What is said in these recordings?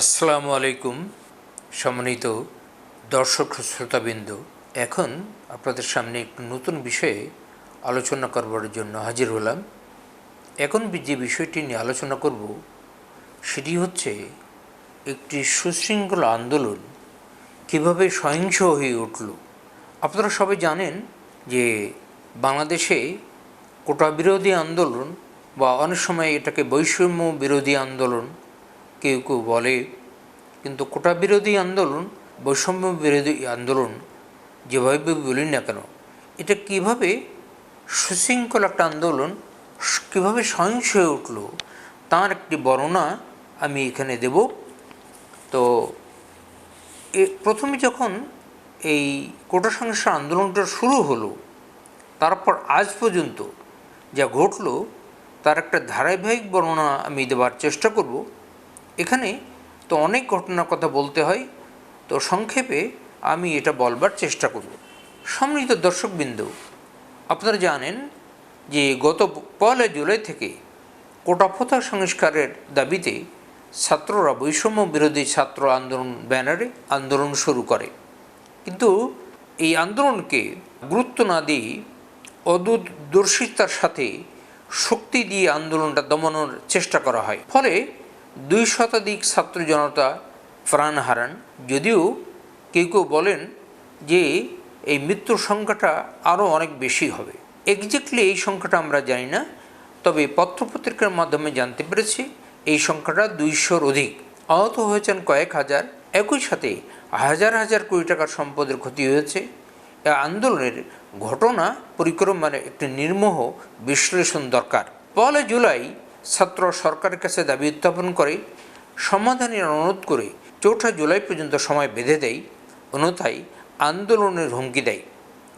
আসসালামু আলাইকুম, সম্মানিত দর্শক শ্রোতাবৃন্দ। এখন আপনাদের সামনে একটি নতুন বিষয়ে আলোচনা করবার জন্য হাজির হলাম। এখন যে বিষয়টি নিয়ে আলোচনা করব, সেটি হচ্ছে একটি সুশৃঙ্খল আন্দোলন কীভাবে সহিংস হয়ে উঠল। আপনারা সবাই জানেন যে বাংলাদেশে কোটা বিরোধী আন্দোলন বা অনেক সময় এটাকে বৈষম্য বিরোধী আন্দোলন কেউ কেউ বলে, কিন্তু কোটা বিরোধী আন্দোলন বৈষম্য বিরোধী আন্দোলন যেভাবে বলি না কেন, এটা কীভাবে সুশৃঙ্খল একটা আন্দোলন, কীভাবে সহিংস হয়ে উঠল, তার একটি বর্ণনা আমি এখানে দেব। তো, এ প্রথমে যখন এই কোটা সংস্কার আন্দোলনটা শুরু হলো, তারপর আজ পর্যন্ত যা ঘটল, তার একটা ধারাবাহিক বর্ণনা আমি দেওয়ার চেষ্টা করব। এখানে তো অনেক ঘটনার কথা বলতে হয়, তো সংক্ষেপে আমি এটা বলবার চেষ্টা করব। সম্মিলিত দর্শকবৃন্দ, আপনারা জানেন যে গত পয়লা জুলাই থেকে কোটা প্রথা সংস্কারের দাবিতে ছাত্ররা বৈষম্য বিরোধী ছাত্র আন্দোলন ব্যানারে আন্দোলন শুরু করে। কিন্তু এই আন্দোলনকে গুরুত্ব না দিয়ে অদূরদর্শিতার সাথে শক্তি দিয়ে আন্দোলনটা দমানোর চেষ্টা করা হয়। ফলে দুই শতাধিক ছাত্র জনতা প্রাণ হারান। যদিও কেউ কেউ বলেন যে এই মৃত্যুর সংখ্যাটা আরও অনেক বেশি হবে। এক্স্যাক্টলি এই সংখ্যাটা আমরা জানি না, তবে পত্রপত্রিকার মাধ্যমে জানতে পেরেছি এই সংখ্যাটা দুইশোর অধিক। আহত হয়েছেন কয়েক হাজার। একই সাথে হাজার হাজার কোটি টাকার সম্পদের ক্ষতি হয়েছে। আন্দোলনের ঘটনা পরিক্রমার একটি নির্মোহ বিশ্লেষণ দরকার। পয়লা জুলাই ছাত্র সরকারের কাছে দাবি উত্থাপন করে, সমাধানের অনুরোধ করে চৌঠা জুলাই পর্যন্ত সময় বেঁধে দেয়, অন্যথায় আন্দোলনের হুমকি দেয়।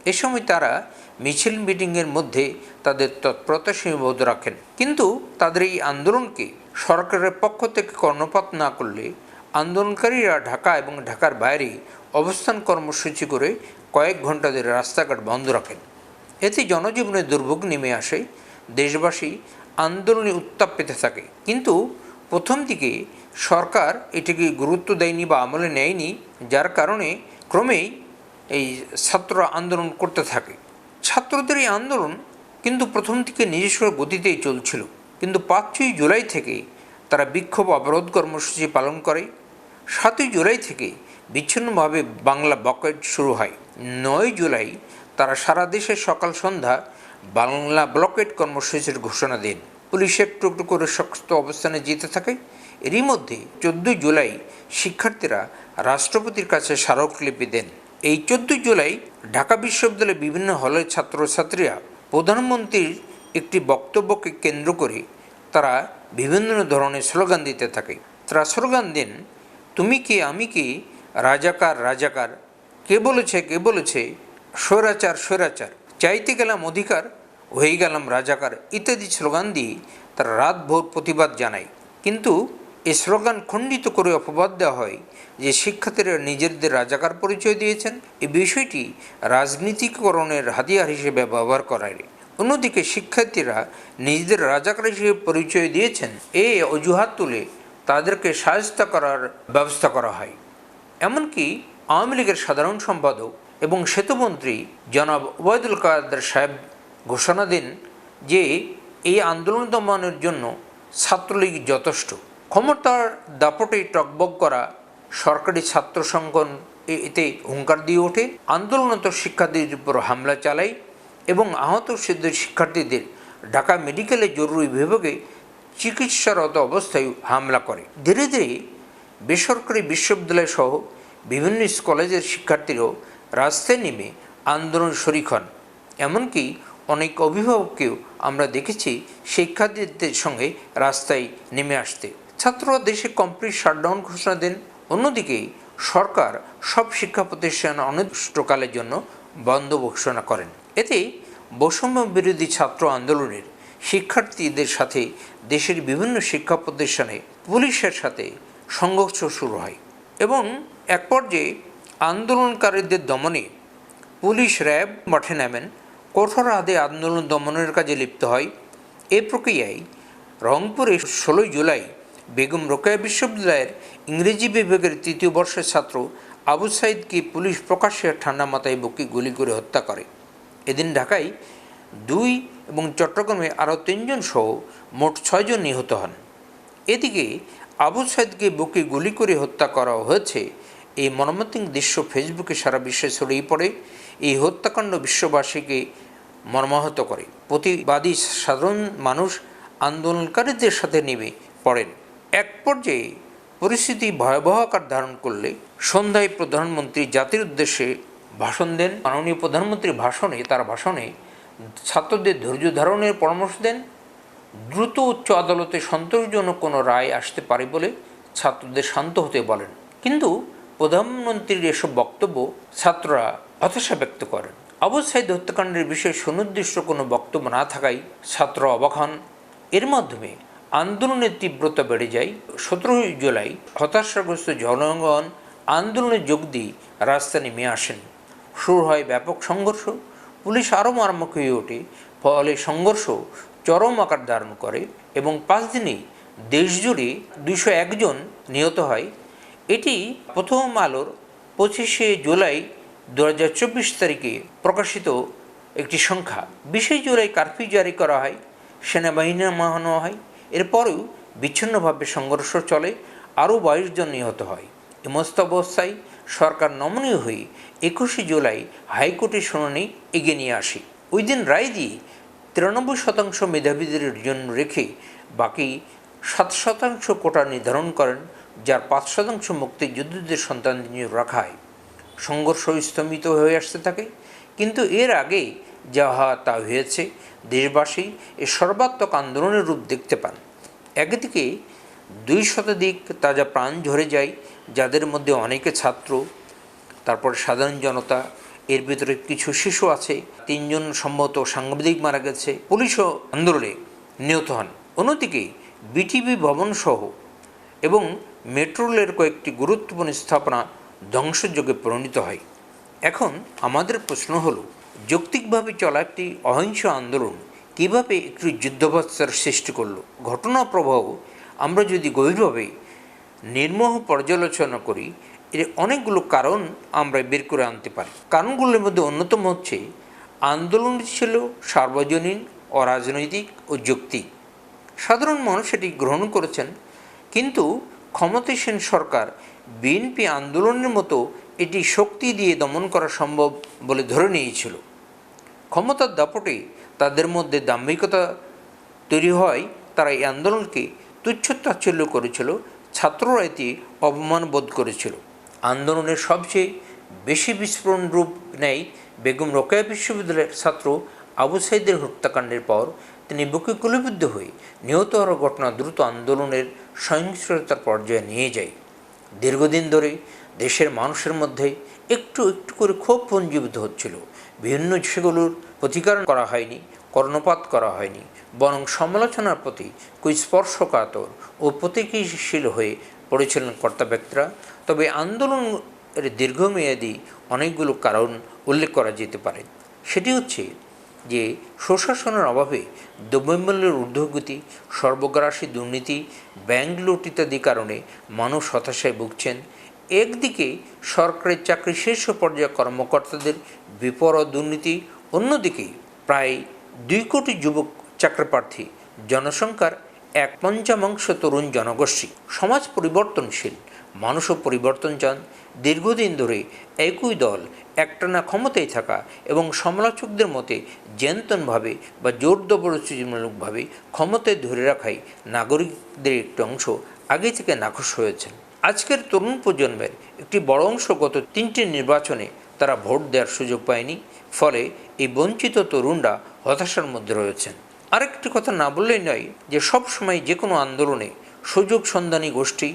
এ সময় তারা মিছিল মিটিংয়ের মধ্যে তাদের তৎপরতা সীমাবদ্ধ রাখেন। কিন্তু তাদের এই আন্দোলনকে সরকারের পক্ষ থেকে কর্ণপাত না করলে আন্দোলনকারীরা ঢাকা এবং ঢাকার বাইরে অবস্থান কর্মসূচি করে কয়েক ঘণ্টা ধরে রাস্তাঘাট বন্ধ রাখেন। এতে জনজীবনে দুর্ভোগ নেমে আসে। দেশবাসী আন্দোলনে উত্তাপ পেতে থাকে। কিন্তু প্রথম দিকে সরকার এটিকে গুরুত্ব দেয়নি বা আমলে নেয়নি, যার কারণে ক্রমেই এই ছাত্ররা আন্দোলন করতে থাকে। ছাত্রদের এই আন্দোলন কিন্তু প্রথম থেকে নিজস্ব গতিতেই চলছিল। কিন্তু পাঁচই জুলাই থেকে তারা বিক্ষোভ অবরোধ কর্মসূচি পালন করে। সাতই জুলাই থেকে বিচ্ছিন্নভাবে বাংলা বকেট শুরু হয়। নয় জুলাই তারা সারা দেশে সকাল সন্ধ্যা বাংলা ব্লকেট কর্মসূচির ঘোষণা দেন। পুলিশ একটু একটু করে শক্ত অবস্থানে যেতে থাকে। এরই মধ্যে চোদ্দোই জুলাই শিক্ষার্থীরা রাষ্ট্রপতির কাছে স্মারকলিপি দেন। এই চোদ্দোই জুলাই ঢাকা বিশ্ববিদ্যালয়ের বিভিন্ন হলের ছাত্রছাত্রীরা প্রধানমন্ত্রীর একটি বক্তব্যকে কেন্দ্র করে তারা বিভিন্ন ধরনের স্লোগান দিতে থাকে। তারা স্লোগান দেন, তুমি কি, আমি কি? রাজাকার রাজাকার। কে বলেছে কে বলেছে? স্বৈরাচার স্বৈরাচার। চাইতে গেলাম অধিকার, হয়ে গেলাম রাজাকার, ইত্যাদি স্লোগান দিয়ে তারা রাত ভোর প্রতিবাদ জানায়। কিন্তু এই স্লোগান খণ্ডিত করে অপবাদ দেওয়া হয় যে শিক্ষার্থীরা নিজেদের রাজাকার পরিচয় দিয়েছেন। এই বিষয়টি রাজনীতিকরণের হাতিয়ার হিসেবে ব্যবহার করায় অন্যদিকে শিক্ষার্থীরা নিজেদের রাজাকার হিসেবে পরিচয় দিয়েছেন। এ অজুহাত তুলে তাদেরকে সাহায্য করার ব্যবস্থা করা হয়। এমনকি আওয়ামী লীগের সাধারণ সম্পাদক এবং সেতুমন্ত্রী জনাব ওবায়দুল কাদের সাহেব ঘোষণা দেন যে এই আন্দোলন দমনের জন্য ছাত্রলীগ যথেষ্ট। ক্ষমতার দাপটে টকবক করা সরকারি ছাত্র সংগঠন এতে হুঙ্কার দিয়ে ওঠে। আন্দোলনত শিক্ষার্থীদের উপর হামলা চালায় এবং আহত সিদ্ধ শিক্ষার্থীদের ঢাকা মেডিকেলের জরুরি বিভাগে চিকিৎসারত অবস্থায় হামলা করে। ধীরে ধীরে বেসরকারি বিশ্ববিদ্যালয় সহ বিভিন্ন কলেজের শিক্ষার্থীরাও রাস্তায় নেমে আন্দোলন শরিক হন। এমনকি অনেক অভিভাবককেও আমরা দেখেছি শিক্ষার্থীদের সঙ্গে রাস্তায় নেমে আসতে। ছাত্ররা দেশে কমপ্লিট শাটডাউন ঘোষণা দেন। অন্যদিকে সরকার সব শিক্ষা প্রতিষ্ঠান অনির্দিষ্টকালের জন্য বন্ধ ঘোষণা করেন। এতে বৈষম্য বিরোধী ছাত্র আন্দোলনের শিক্ষার্থীদের সাথে দেশের বিভিন্ন শিক্ষা প্রতিষ্ঠানে পুলিশের সাথে সংঘর্ষ শুরু হয় এবং এক পর্যায়ে আন্দোলনকারীদের দমনে পুলিশ র্যাব মাঠে নামেন। কঠোর হাতে আন্দোলন দমনের কাজে লিপ্ত হয়। এ প্রক্রিয়ায় রংপুরে ষোলোই জুলাই বেগম রোকেয়া বিশ্ববিদ্যালয়ের ইংরেজি বিভাগের তৃতীয় বর্ষের ছাত্র আবু সাইদকে পুলিশ প্রকাশ্যে ঠান্ডা মাথায় বুকে গুলি করে হত্যা করে। এদিন ঢাকায় দুই এবং চট্টগ্রামে আরও তিনজন সহ মোট ছয়জন নিহত হন। এদিকে আবু সাইদকে বুকে গুলি করে হত্যা করা হয়েছে এই মর্মান্তিক দৃশ্য ফেসবুকে সারা বিশ্বে ছড়িয়ে পড়ে, এই হত্যাকাণ্ড বিশ্ববাসীকে মর্মাহত করে। প্রতিবাদী সাধারণ মানুষ আন্দোলনকারীদের সাথে নেমে পড়েন। এক পর্যায়ে পরিস্থিতি ভয়াবহ আকার ধারণ করলে সন্ধ্যায় প্রধানমন্ত্রী জাতির উদ্দেশ্যে ভাষণ দেন। মাননীয় প্রধানমন্ত্রীর ভাষণে, তার ভাষণে ছাত্রদের ধৈর্য ধারণের পরামর্শ দেন। দ্রুত উচ্চ আদালতে সন্তোষজনক কোনো রায় আসতে পারে বলে ছাত্রদের শান্ত হতে বলেন। কিন্তু প্রধানমন্ত্রীর এসব বক্তব্য ছাত্ররা হতাশা ব্যক্ত করেন। আবু সাইদ হত্যাকাণ্ডের বিষয়ে সুনির্দিষ্ট কোনো বক্তব্য না থাকায় ছাত্র অবাক এর মাধ্যমে আন্দোলনের তীব্রতা বেড়ে যায়। সতেরোই জুলাই হতাশাগ্রস্ত জনগণ আন্দোলনে যোগ দিয়ে রাস্তা নেমে আসেন। শুরু হয় ব্যাপক সংঘর্ষ। পুলিশ আরও মারাত্মক হয়ে ওঠে। ফলে সংঘর্ষ চরম আকার ধারণ করে এবং পাঁচ দিনেই দেশজুড়ে দুশো একজন নিহত হয়। এটি প্রথম আলোর পঁচিশে জুলাই দু হাজার চব্বিশ তারিখে প্রকাশিত একটি সংখ্যা। বিশে জুলাই কারফিউ জারি করা হয়, সেনাবাহিনী নামানো হয়, এরপরেও বিচ্ছিন্নভাবে সংঘর্ষ চলে, আরও বাইশ জন নিহত হয়। এমস্ত অবস্থায় সরকার নমনীয় হয়ে একুশে জুলাই হাইকোর্টের শুনানি এগিয়ে নিয়ে আসে। ওই দিন রায় দিয়ে তিরানব্বই শতাংশ মেধাবীদের জন্য রেখে বাকি সাত শতাংশ কোটা নির্ধারণ করেন যার পাঁচ শতাংশ মুক্তিযোদ্ধাদের সন্তানদের নিয়ে রাখা হয়। সংঘর্ষ স্তম্ভিত হয়ে আসতে থাকে। কিন্তু এর আগে যা হওয়া তা হয়েছে, দেশবাসী এ সর্বাত্মক আন্দোলনের রূপ দেখতে পান। একদিকে দুই শতাধিক তাজা প্রাণ ঝরে যায়, যাদের মধ্যে অনেকে ছাত্র, তারপর সাধারণ জনতা, এর ভিতরে কিছু শিশু আছে, তিনজন সম্ভবত সাংবাদিক মারা গেছে, পুলিশও আন্দোলনে নিহত হন। অন্যদিকে বিটিভি ভবনসহ এবং মেট্রো রেলের কয়েকটি গুরুত্বপূর্ণ স্থাপনা ধ্বংসযোগে পরিণত হয়। এখন আমাদের প্রশ্ন হলো, যৌক্তিকভাবে চলা একটি অহিংস আন্দোলন কীভাবে একটি যুদ্ধবস্থার সৃষ্টি করল? ঘটনা প্রবাহ আমরা যদি গভীরভাবে নির্মোহ পর্যালোচনা করি, এর অনেকগুলো কারণ আমরা বের করে আনতে পারি। কারণগুলোর মধ্যে অন্যতম হচ্ছে, আন্দোলনটি ছিল সার্বজনীন, অরাজনৈতিক ও যৌক্তিক। সাধারণ মানুষ এটি গ্রহণ করেছেন, কিন্তু ক্ষমতাসীন সরকার বিএনপি আন্দোলনের মতো এটি শক্তি দিয়ে দমন করা সম্ভব বলে ধরে নিয়েছিল। ক্ষমতার দাপটে তাদের মধ্যে দাম্ভিকতা তৈরি হয়, তারা এই আন্দোলনকে তুচ্ছ তাচ্ছল্য করেছিল, ছাত্ররা এতে অপমান বোধ করেছিল। আন্দোলনের সবচেয়ে বেশি বিস্ফোরণ রূপ নেয় বেগম রোকেয়া বিশ্ববিদ্যালয়ের ছাত্র আবু সাইদের হত্যাকাণ্ডের পর। তিনি বুকে গুলিবিদ্ধ হয়ে নিহত হওয়ার ঘটনা দ্রুত আন্দোলনের সহিংসতার পর্যায়ে নিয়ে যায়। দীর্ঘদিন ধরে দেশের মানুষের মধ্যে একটু একটু করে ক্ষোভ পঞ্জীবিত হচ্ছিল। বিভিন্ন সেগুলোর প্রতিকার করা হয়নি, কর্ণপাত করা হয়নি, বরং সমালোচনার প্রতি কুস্পর্শকাতর ও প্রতিক্রিয়াশীল হয়ে পড়েছিলেন কর্তা ব্যক্তিরা তবে আন্দোলনের দীর্ঘমেয়াদী অনেকগুলো কারণ উল্লেখ করা যেতে পারে। সেটি হচ্ছে যে সুশাসনের অভাবে দ্রব্যমূল্যের ঊর্ধ্বগতি, সর্বগ্রাসী দুর্নীতি ব্যাংক লুট ইত্যাদি কারণে মানুষ হতাশায় ভুগছেন। একদিকে সরকারের চাকরি শীর্ষ পর্যায়ে কর্মকর্তাদের বিপর দুর্নীতি, অন্যদিকে প্রায় দুই কোটি যুবক চাকরিপ্রার্থী, জনসংখ্যার এক পঞ্চমাংশ তরুণ জনগোষ্ঠী। সমাজ পরিবর্তনশীল, মানুষও পরিবর্তন চান। দীর্ঘদিন ধরে একই দল একটানা ক্ষমতায় থাকা এবং সমালোচকদের মতে জেন্তনভাবে বা জোর জবরদস্তিমূলকভাবে ক্ষমতায় ধরে রাখাই নাগরিকদের একটি অংশ আগে থেকে নাকশ হয়েছেন। আজকের তরুণ প্রজন্মের একটি বড় অংশ গত তিনটি নির্বাচনে তারা ভোট দেওয়ার সুযোগ পায়নি, ফলে এই বঞ্চিত তরুণরা হতাশার মধ্যে রয়েছেন। আরেকটি কথা না বললেই নয় যে সব সময় যে কোনো আন্দোলনে সুযোগ সন্ধানী গোষ্ঠী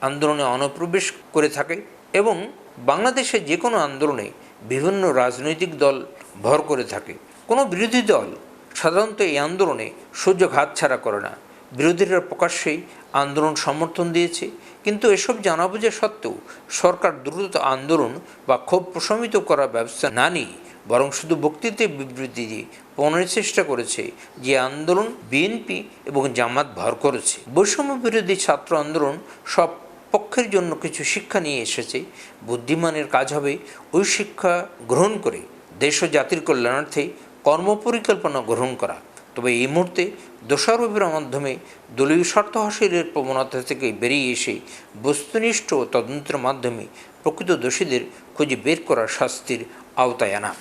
আন্দোলনে অনুপ্রবেশ করে থাকে। এবং বাংলাদেশে যে কোনো আন্দোলনে বিভিন্ন রাজনৈতিক দল ভর করে থাকে। কোনো বিরোধী দল সাধারণত এই আন্দোলনে সুযোগ হাতছাড়া করে না। বিরোধীরা প্রকাশ্যেই আন্দোলন সমর্থন দিয়েছে। কিন্তু এসব জানা বোঝা সত্ত্বেও সরকার দ্রুত আন্দোলন বা ক্ষোভ প্রশমিত করার ব্যবস্থা না নিয়ে বরং শুধু বক্তৃতায় বিবৃতি দিয়ে প্রমাণের চেষ্টা করেছে যে আন্দোলন, বিএনপি এবং জামাত ভর করেছে। বৈষম্য বিরোধী ছাত্র আন্দোলন সব পক্ষের জন্য কিছু শিক্ষা নিয়ে এসেছে। বুদ্ধিমানের কাজ হবে ওই শিক্ষা গ্রহণ করে দেশ ও জাতির কল্যাণার্থে কর্মপরিকল্পনা গ্রহণ করা। তবে এই মুহূর্তে দোষারোপের মাধ্যমে দলীয় স্বার্থ হাসিলের প্রবণতা থেকে বেরিয়ে এসে বস্তুনিষ্ঠ তদন্তের মাধ্যমে প্রকৃত দোষীদের খুঁজে বের করা শাস্তির আওতায় আনা।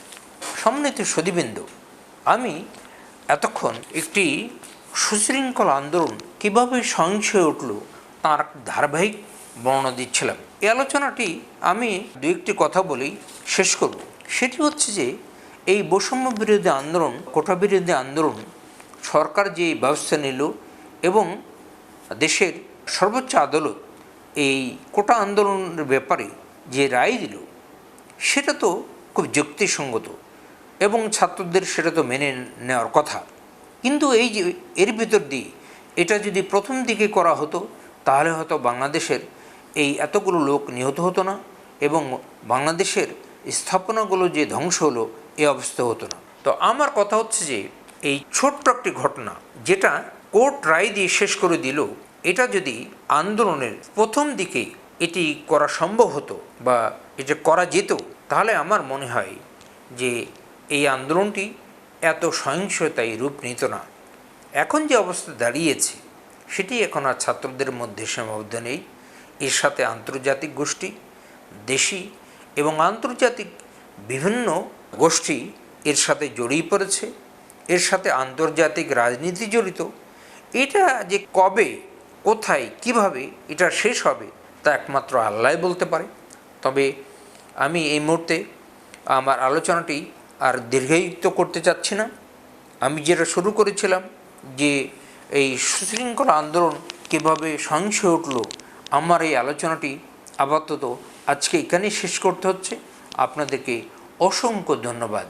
সম্মানিত সদীবিন্দু আমি এতক্ষণ একটি সুশৃঙ্খল আন্দোলন কীভাবে সহিংস হয়ে উঠল তার ধারাবাহিক বর্ণনা দিচ্ছিলাম। এই আলোচনাটি আমি দু একটি কথা বলেই শেষ করব। সেটি হচ্ছে যে, এই বৈষম্য বিরোধী আন্দোলন, কোটা বিরোধী আন্দোলন সরকার যে ব্যবস্থা নিল এবং দেশের সর্বোচ্চ আদালত এই কোটা আন্দোলনের ব্যাপারে যে রায় দিল, সেটা তো খুব যুক্তিসঙ্গত এবং ছাত্রদের সেটা তো মেনে নেওয়ার কথা। কিন্তু এই যে এর ভিতর দিয়ে এটা যদি প্রথম দিকে করা হতো, তাহলে হয়তো বাংলাদেশের এই এতগুলো লোক নিহত হতো না এবং বাংলাদেশের স্থাপনাগুলো যে ধ্বংস হলো, এ অবস্থা হতো না। তো আমার কথা হচ্ছে যে, এই ছোট্ট একটি ঘটনা যেটা কোর্ট রায় দিয়ে শেষ করে দিল, এটা যদি আন্দোলনের প্রথম দিকে এটি করা সম্ভব হতো বা এটা করা যেত, তাহলে আমার মনে হয় যে এই আন্দোলনটি এত সহিংসতায় রূপ নিত না। এখন যে অবস্থা দাঁড়িয়েছে, সেটি এখন আর ছাত্রদের মধ্যে সীমাবদ্ধ নেই। এর সাথে আন্তর্জাতিক গোষ্ঠী, দেশি এবং আন্তর্জাতিক বিভিন্ন গোষ্ঠী এর সাথে জড়িয়ে পড়েছে, এর সাথে আন্তর্জাতিক রাজনীতি জড়িত। এটা যে কবে, কোথায়, কীভাবে এটা শেষ হবে, তা একমাত্র আল্লাহ বলতে পারে। তবে আমি এই মুহূর্তে আমার আলোচনাটি আর দীর্ঘায়িত করতে চাচ্ছি না। আমি যেটা শুরু করেছিলাম যে এই সুশৃঙ্খল আন্দোলন কীভাবে হয়ে উঠল আমার এই আলোচনাটি আপাতত আজকে এখানেই শেষ করতে হচ্ছে। আপনাদেরকে অসংখ্য ধন্যবাদ।